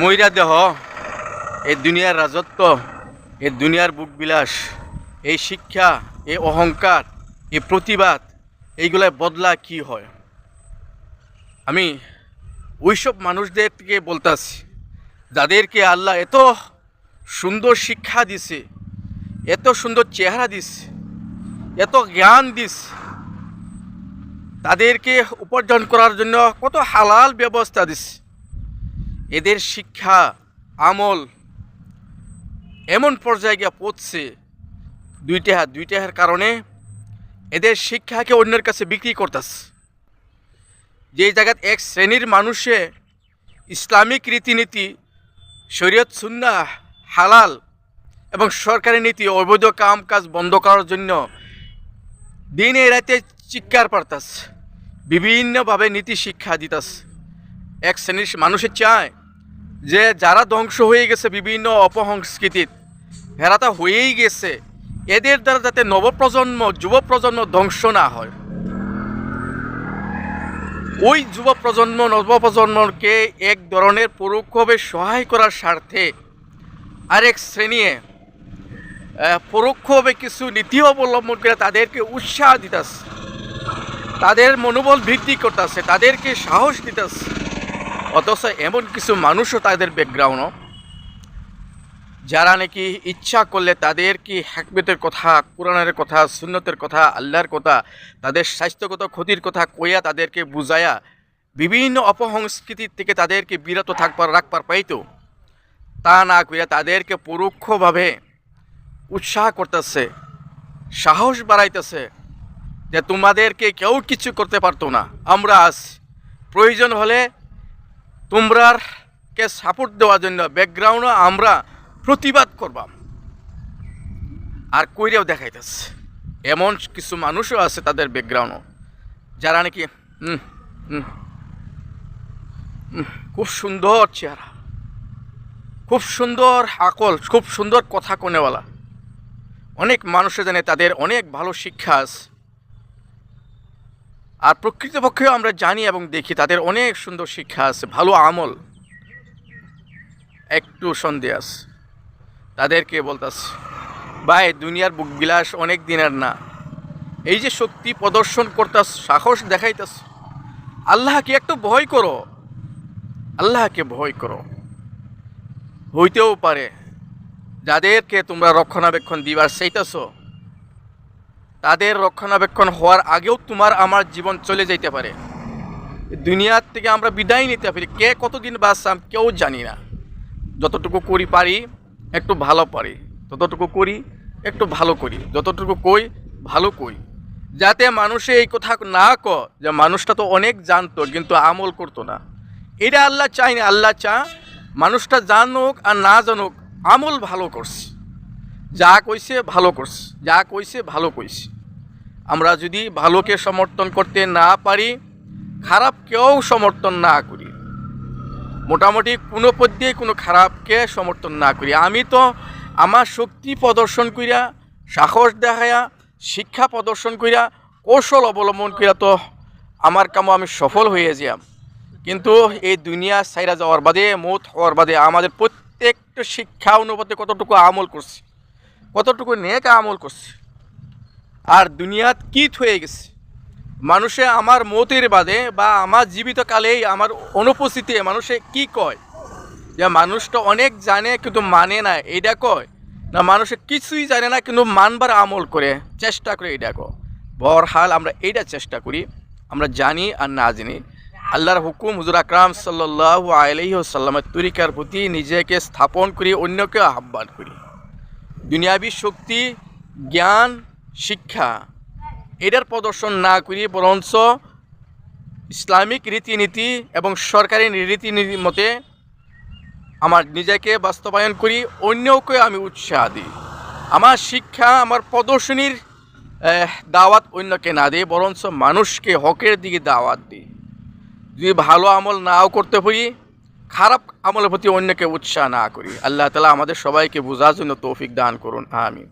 ময়রা দেহ, এই দুনিয়ার রাজত্ব, এই দুনিয়ার বুকবিলাস, এই শিক্ষা, এই অহংকার, এই প্রতিবাদ এইগুলার বদলা কি হয়? আমি ওইসব মানুষদের থেকে বলতাছি, যাদেরকে আল্লাহ এত সুন্দর শিক্ষা দিছে, এত সুন্দর চেহারা দিছে, এত জ্ঞান দিস তাদেরকে উপার্জন করার জন্য কত হালাল ব্যবস্থা দিস এদের শিক্ষা, আমল এমন পর্যায়ে গিয়ে পৌঁছছে দুইটা দুইটা কারণে এদের শিক্ষাকে অন্যের কাছে বিক্রি করতেছে। যে জায়গাত এক শ্রেণির মানুষে ইসলামিক রীতিনীতি, শরীয়ত সুন্না হালাল এবং সরকারি নীতি, অবৈধ কাম কাজ বন্ধ করার জন্য দিনে রাতে চিৎকার পারতাস বিভিন্নভাবে নীতি শিক্ষা দিতাস এক শ্রেণির মানুষে চায় যে যারা ধ্বংস হয়ে গেছে বিভিন্ন অপসংস্কৃতির হেরা তা হয়েই গেছে। এদের দ্বারা যাতে নবপ্রজন্ম যুব প্রজন্ম ধ্বংস না হয়। ওই যুব প্রজন্ম নবপ্রজন্মকে এক ধরনের পরোক্ষভাবে সহায় করার স্বার্থে আরেক শ্রেণীয়ে পরোক্ষভাবে কিছু নীতি অবলম্বন করে তাদেরকে উৎসাহ দিতেছে। তাদের মনোবল বৃদ্ধি করতেছে, তাদেরকে সাহস দিতেছে। অথচ এমন কিছু মানুষও তাদের ব্যাকগ্রাউন্ডও যারা নাকি ইচ্ছা করলে তাদের কি হ্যাকবেতের কথা, কোরআনের কথা, সুন্নতের কথা, আল্লাহর কথা, তাদের স্বাস্থ্যগত ক্ষতির কথা কইয়া তাদেরকে বুঝায়া বিভিন্ন অপসংস্কৃতির থেকে তাদেরকে বিরত থাকবার, রাখবার পাইতো, তা না কইয়া তাদেরকে পরোক্ষভাবে উৎসাহ করতেছে, সাহস বাড়াইতেছে যে তোমাদেরকে কেউ কিছু করতে পারতো না। আমরা আজ প্রয়োজন হলে তোমরাকে সাপোর্ট দেওয়ার জন্য ব্যাকগ্রাউন্ডও আমরা প্রতিবাদ করবাম। আর কইরেও দেখাইতেছে, এমন কিছু মানুষও আছে তাদের ব্যাকগ্রাউন্ডও যারা নাকি খুব সুন্দর চেহারা, খুব সুন্দর আকল, খুব সুন্দর কথা কোনেওয়ালা। অনেক মানুষে জানে তাদের অনেক ভালো শিক্ষা আছে। আর প্রকৃতপক্ষেও আমরা জানি এবং দেখি তাদের অনেক সুন্দর শিক্ষা আছে, ভালো আমল। একটু সন্দেহ আছে। তাদেরকে বলতাছে, ভাই, দুনিয়ার বুক বিলাস অনেক দিনের না। এই যে শক্তি প্রদর্শন করতাস সাহস দেখাইতাস আল্লাহকে একটু ভয় করো। আল্লাহকে ভয় করো। হইতেও পারে। যাদেরকে তোমরা রক্ষণাবেক্ষণ দিবার চাইতেছ তাদের রক্ষণাবেক্ষণ হওয়ার আগেও তোমার আমার জীবন চলে যাইতে পারে। দুনিয়ার থেকে আমরা বিদায় নিতে পারি। কে কতদিন বাঁচতাম কেউ জানি না। যতটুকু করি পারি, একটু ভালো পারি। ততটুকু করি, একটু ভালো করি। যতটুকু কই, ভালো কই। যাতে মানুষে এই কথা না ক যে মানুষটা তো অনেক জানতো, কিন্তু আমল করতো না। এটা আল্লাহ চাই না। আল্লাহ চা মানুষটা জানুক আর না জানুক আমল ভালো করছে। যা কইছে ভালো করছে, যা কইছে ভালো কইছে। আমরা যদি ভালোকে সমর্থন করতে না পারি, খারাপ কেউ সমর্থন না করি। মোটামুটি কোনো পদ্যে কোনো খারাপকে সমর্থন না করি। আমি তো আমার শক্তি প্রদর্শন করিয়া সাহস দেখাইয়া, শিক্ষা প্রদর্শন করিয়া কৌশল অবলম্বন করিয়া তো আমার কামো আমি সফল হয়ে যাম কিন্তু এই দুনিয়া সাইরা যাওয়ার বাদে, মত হওয়ার বাদে আমাদের প্রত্যেকটা শিক্ষা অনুপাতে কতটুকু আমল করছে কতটুকু নেক আমল করছে। আর দুনিয়াত কিত হয়ে গেছে। মানুষে আমার মতের বাদে বা আমার জীবিত কালেই আমার অনুপস্থিতিতে মানুষে কি কয়? যে মানুষটা অনেক জানে কিন্তু মানে না এইটা কয়। না, মানুষে কিছুই জানে না কিন্তু মানবার আমল করে, চেষ্টা করে এইটা কয়। বরহাল আমরা এইটা চেষ্টা করি, আমরা জানি আর না জানি। আল্লাহর হুকুম হুজুর আকরাম সাল্লাহ আলহিহসাল্লামের তরিকার প্রতি নিজেকে স্থাপন করি, অন্যকে আহ্বান করি। দুনিয়াবী শক্তি, জ্ঞান, শিক্ষা। এটার প্রদর্শন না করি বরঞ্চ ইসলামিক রীতিনীতি এবং সরকারি রীতিনীতি মতে আমার নিজেকে বাস্তবায়ন করি, অন্যকে আমি উৎসাহ দিই। আমার শিক্ষা, আমার প্রদর্শনীর দাওয়াত অন্যকে না দিই, বরঞ্চ মানুষকে হকের দিকে দাওয়াত দিই। যদি ভালো আমল নাও করতে পারি খারাপ আমলের প্রতি অন্যকে উৎসাহ না করি। আল্লাহ তালা আমাদের সবাইকে বোঝার জন্য তৌফিক দান করুন। আমি